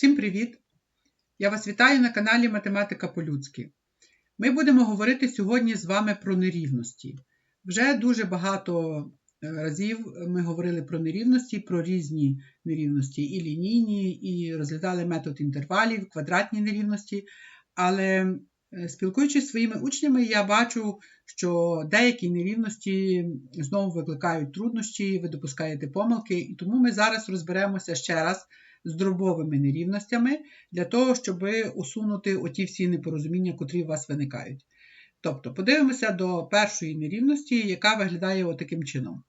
Всім привіт! Я вас вітаю на каналі Математика по-людськи. Ми будемо говорити сьогодні з вами про нерівності. Вже дуже багато е, разів ми говорили про нерівності, про різні нерівності, і лінійні, і розглядали метод інтервалів, квадратні нерівності. Але е, спілкуючись зі своїми учнями, я бачу, що деякі нерівності знову викликають труднощі, ви допускаєте помилки, і тому ми зараз розберемося ще раз з дробовими нерівностями для того, щоб усунути оті всі непорозуміння, котрі у вас виникають. Тобто, подивимося до першої нерівності, яка виглядає отаким чином: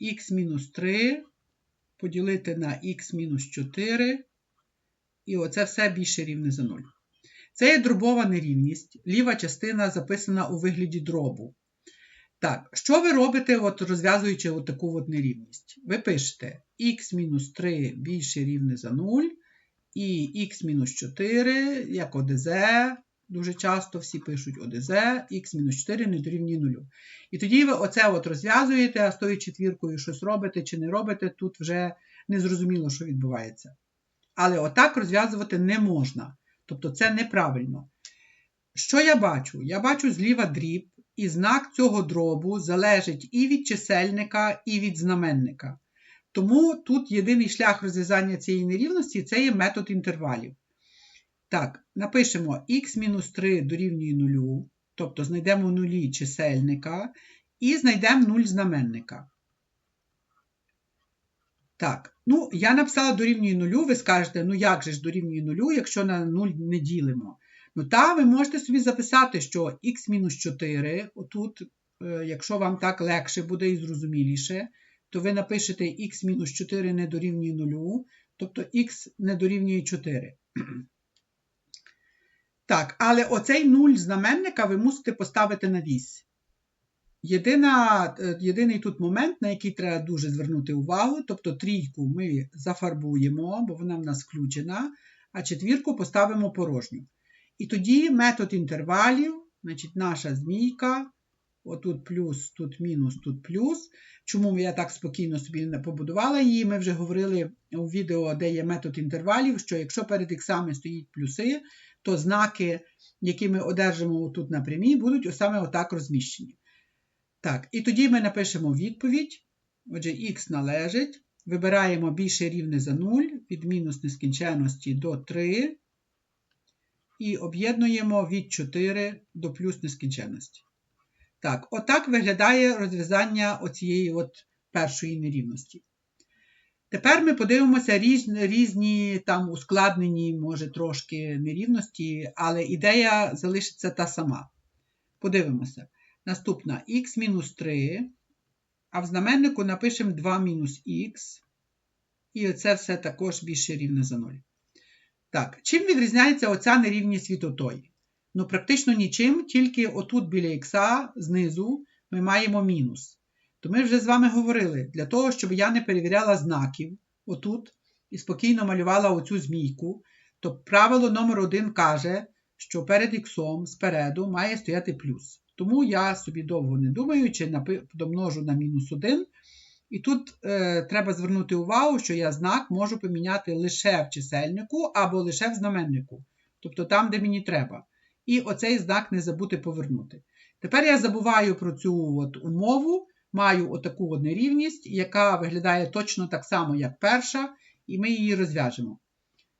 х-3 поділити на х-4, і оце все більше рівне за 0. Це є дробова нерівність. Ліва частина записана у вигляді дробу. Так, що ви робите, от розв'язуючи от таку от нерівність? Ви пишете х-3 більше рівне за 0, і х-4, як ОДЗ, дуже часто всі пишуть ОДЗ, х-4 не дорівнює 0. І тоді ви оце от розв'язуєте, а з тою четвіркою щось робите чи не робите, тут вже не зрозуміло, що відбувається. Але отак розв'язувати не можна. Тобто це неправильно. Що я бачу? Я бачу зліва дріб, і знак цього дробу залежить і від чисельника, і від знаменника. Тому тут єдиний шлях розв'язання цієї нерівності це є метод інтервалів. Так, напишемо х-3 дорівнює 0, тобто знайдемо нулі чисельника і знайдемо 0 знаменника. Так, ну, я написала дорівнює 0, ви скажете, ну як же ж дорівнює 0, якщо на 0 не ділимо. Ну, та ви можете собі записати, що х-4, отут, е, якщо вам так легше буде і зрозуміліше, то ви напишете х-4 не дорівнює 0, тобто х не дорівнює 4. Так, але оцей 0 знаменника ви мусите поставити на вісь. Єдина, е, Єдиний тут момент, на який треба дуже звернути увагу, тобто трійку ми зафарбуємо, бо вона в нас включена, а четвірку поставимо порожню. І тоді метод інтервалів, значить, наша змійка, отут плюс, тут мінус, тут плюс. Чому я так спокійно собі не побудувала її? Ми вже говорили у відео, де є метод інтервалів, що якщо перед іксами стоїть плюси, то знаки, які ми одержимо тут на прямій, будуть саме отак розміщені. Так, і тоді ми напишемо відповідь. Отже, х належить. Вибираємо більше рівне за 0 від мінус нескінченності до 3 і об'єднуємо від 4 до плюс нескінченності. Так, отак виглядає розв'язання оцієї от першої нерівності. Тепер ми подивимося різні, різні там ускладнені, може, трошки нерівності, але ідея залишиться та сама. Подивимося. Наступна х-3, а в знаменнику напишемо 2 мінус х, і це все також більше рівне за 0. Так, чим відрізняється оця нерівність від отої? Ну, практично нічим, тільки отут біля х знизу ми маємо мінус. То ми вже з вами говорили, для того, щоб я не перевіряла знаків отут і спокійно малювала оцю змійку, то правило номер один каже, що перед х спереду має стояти плюс. Тому я собі довго не думаючи, домножу на мінус 1 і тут е, треба звернути увагу, що я знак можу поміняти лише в чисельнику або лише в знаменнику, тобто там, де мені треба. І оцей знак не забути повернути. Тепер я забуваю про цю от умову, маю отаку от нерівність, яка виглядає точно так само, як перша, і ми її розв'яжемо.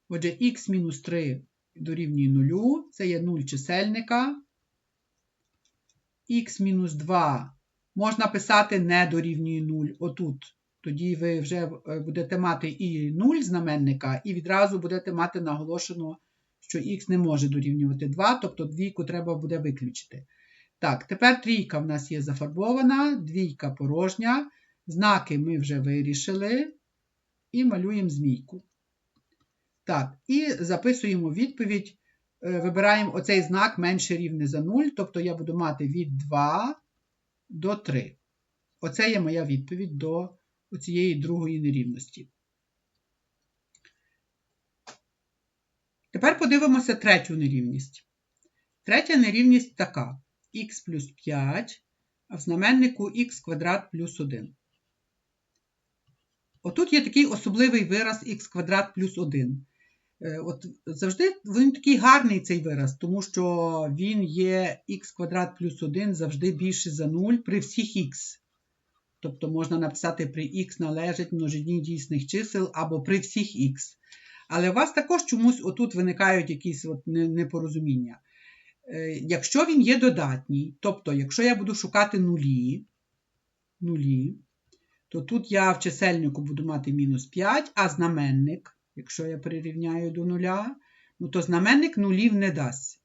Отже, х-3 дорівнює 0, це є 0 чисельника. х-2 Можна писати не дорівнює 0 отут. Тоді ви вже е, будете мати і 0 знаменника, і відразу будете мати наголошено, що х не може дорівнювати 2, тобто двійку треба буде виключити. Так, тепер трійка в нас є зафарбована, двійка порожня. Знаки ми вже вирішили. І малюємо змійку. Так, і записуємо відповідь. Е, вибираємо оцей знак менше рівне за 0, тобто я буду мати від 2 до 3. Оце є моя відповідь до цієї другої нерівності. Тепер подивимося третю нерівність. Третя нерівність така: х плюс 5, а в знаменнику х квадрат плюс 1. Отут є такий особливий вираз х квадрат плюс 1. Е, От завжди він такий гарний цей вираз, тому що він є х квадрат плюс 1 завжди більше за 0 при всіх х. Тобто можна написати при х належить множині дійсних чисел або при всіх х. Але у вас також чомусь отут виникають якісь от непорозуміння. Е, Якщо він є додатній, тобто, якщо я буду шукати нулі, нулі, то тут я в чисельнику буду мати мінус 5, а знаменник, якщо я прирівняю до нуля, ну то знаменник нулів не дасть.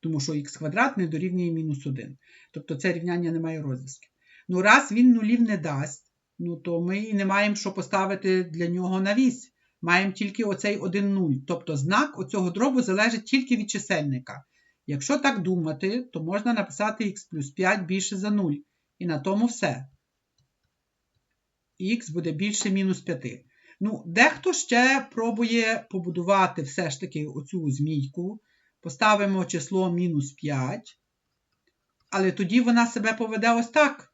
Тому що х квадрат не дорівнює мінус 1. Тобто це рівняння не має розв'язків. Ну, раз він нулів не дасть, ну то ми і не маємо що поставити для нього на вісь. Маємо тільки оцей один нуль. Тобто знак оцього дробу залежить тільки від чисельника. Якщо так думати, то можна написати х плюс 5 більше за 0. І на тому все. Х буде більше мінус 5. Ну, дехто ще пробує побудувати все ж таки оцю змійку. Поставимо число мінус 5. Але тоді вона себе поведе ось так.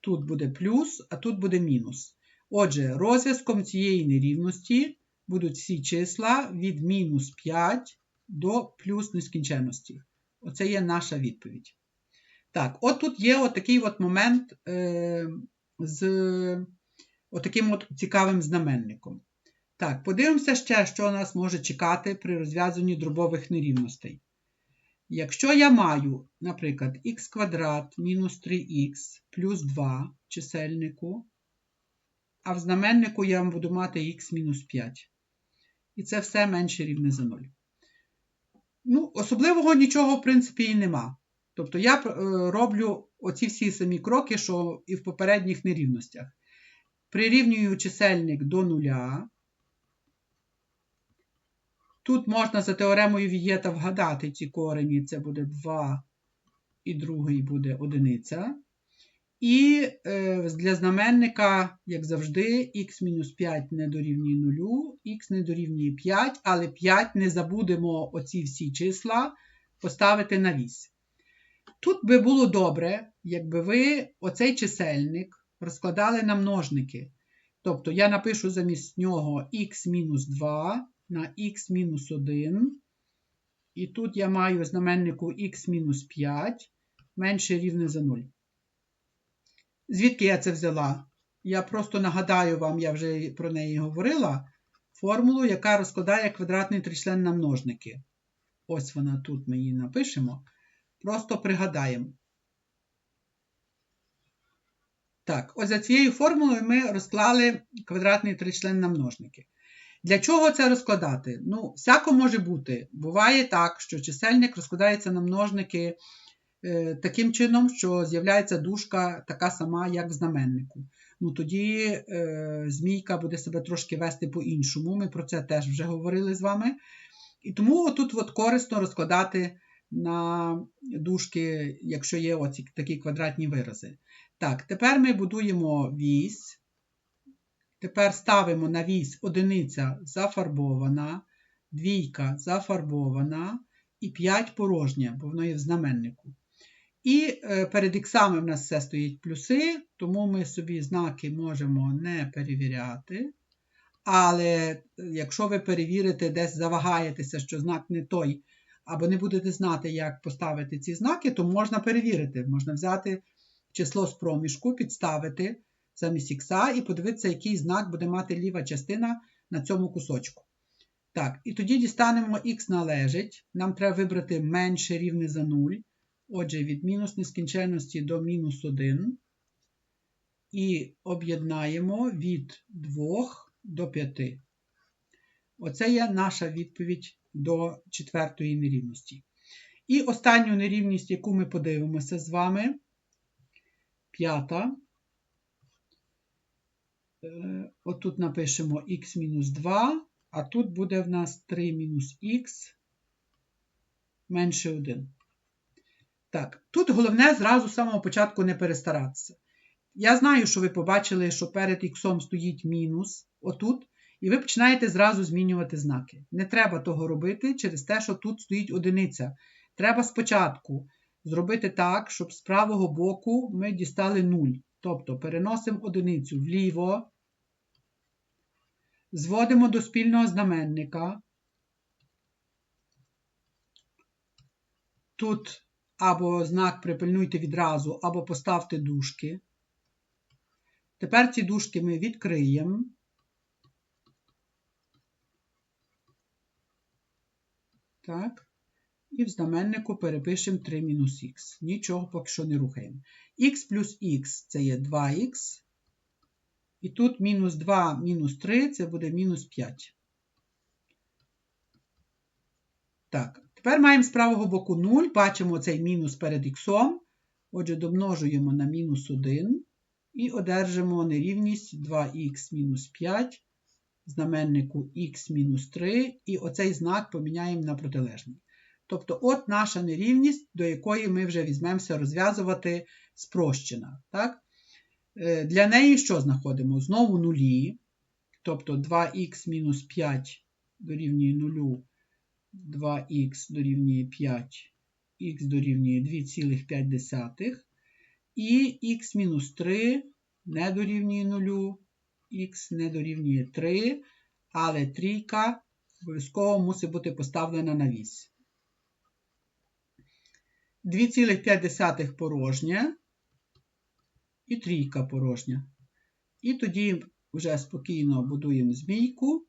Тут буде плюс, а тут буде мінус. Отже, розв'язком цієї нерівності будуть всі числа від мінус 5 до плюс нескінченності. Оце є наша відповідь. Так, от тут є отакий от момент е, з отаким от цікавим знаменником. Так, подивимося ще, що нас може чекати при розв'язанні дробових нерівностей. Якщо я маю, наприклад, х квадрат мінус 3х плюс 2 в чисельнику, а в знаменнику я буду мати х мінус 5. І це все менше рівне за 0. Ну, особливого нічого, в принципі, і нема. Тобто я е, роблю оці всі самі кроки, що і в попередніх нерівностях. Прирівнюю чисельник до нуля. Тут можна за теоремою Вієта вгадати ці корені. Це буде 2 і другий буде одиниця. І е, для знаменника, як завжди, х-5 не дорівнює 0, х не дорівнює 5, але 5 не забудемо оці всі числа поставити на вісь. Тут би було добре, якби ви оцей чисельник розкладали на множники. Тобто я напишу замість нього х-2 на х-1. І тут я маю знаменнику х-5 менше рівне за 0. Звідки я це взяла? Я просто нагадаю вам, я вже про неї говорила, формулу, яка розкладає квадратний тричлен на множники. Ось вона тут ми її напишемо. Просто пригадаємо. Так, ось за цією формулою ми розклали квадратний тричлен на множники. Для чого це розкладати? Ну, всяко може бути. Буває так, що чисельник розкладається на множники е, таким чином, що з'являється дужка така сама, як в знаменнику. Ну, Тоді е, змійка буде себе трошки вести по-іншому. Ми про це теж вже говорили з вами. І тому тут от корисно розкладати на дужки, якщо є оці такі квадратні вирази. Так, тепер ми будуємо вісь. Тепер ставимо на вісь одиниця зафарбована, двійка зафарбована і 5 порожня, бо воно є в знаменнику. І е, перед іксами в нас все стоїть плюси, тому ми собі знаки можемо не перевіряти. Але е, якщо ви перевірите, десь завагаєтеся, що знак не той, або не будете знати, як поставити ці знаки, то можна перевірити. Можна взяти число з проміжку, підставити замість ікса і подивитися, який знак буде мати ліва частина на цьому кусочку. Так, і тоді дістанемо х належить. Нам треба вибрати менше рівне за 0. Отже, від мінус нескінченності до мінус 1. І об'єднаємо від 2 до 5. Оце є наша відповідь до четвертої нерівності. І останню нерівність, яку ми подивимося з вами, п'ята. Е, отут напишемо х-2, а тут буде в нас 3 мінус х менше 1. Так, тут головне зразу з самого початку не перестаратися. Я знаю, що ви побачили, що перед х стоїть мінус отут, і ви починаєте зразу змінювати знаки. Не треба того робити через те, що тут стоїть одиниця. Треба спочатку зробити так, щоб з правого боку ми дістали 0. Тобто переносимо одиницю вліво. Зводимо до спільного знаменника. Тут або знак припильнуйте відразу, або поставте дужки. Тепер ці дужки ми відкриємо. Так. І в знаменнику перепишемо 3 мінус х. Нічого поки що не рухаємо. х плюс х це є 2х. І тут мінус 2 мінус 3 це буде мінус 5. Так, тепер маємо з правого боку 0. Бачимо цей мінус перед х. Отже, домножуємо на мінус 1 і одержимо нерівність 2х мінус 5, знаменнику х мінус 3, і оцей знак поміняємо на протилежний. Тобто, от наша нерівність, до якої ми вже візьмемося розв'язувати спрощена. Так? Е, Для неї що знаходимо? Знову нулі. Тобто 2х мінус 5 дорівнює 0, 2х дорівнює 5, х дорівнює 2,5. І х мінус 3 не дорівнює 0, х не дорівнює 3, але трійка обов'язково мусить бути поставлена на вісь. 2,5 порожня і трійка порожня. І тоді вже спокійно будуємо змійку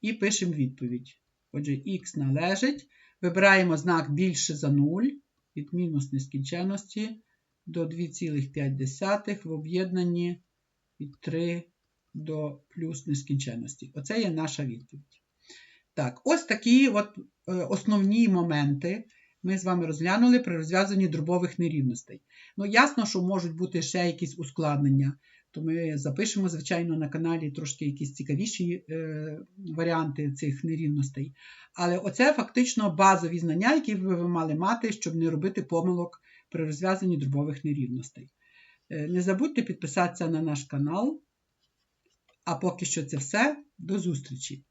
і пишемо відповідь. Отже, х належить. Вибираємо знак більше за 0 від мінус нескінченності до 2,5 в об'єднанні від 3 до плюс нескінченності. Оце є наша відповідь. Так, ось такі от е, основні моменти ми з вами розглянули при розв'язанні дробових нерівностей. Ну, ясно, що можуть бути ще якісь ускладнення, то ми запишемо, звичайно, на каналі трошки якісь цікавіші е, варіанти цих нерівностей. Але оце фактично базові знання, які ви мали мати, щоб не робити помилок при розв'язанні дробових нерівностей. Е, не забудьте підписатися на наш канал. А поки що це все. До зустрічі!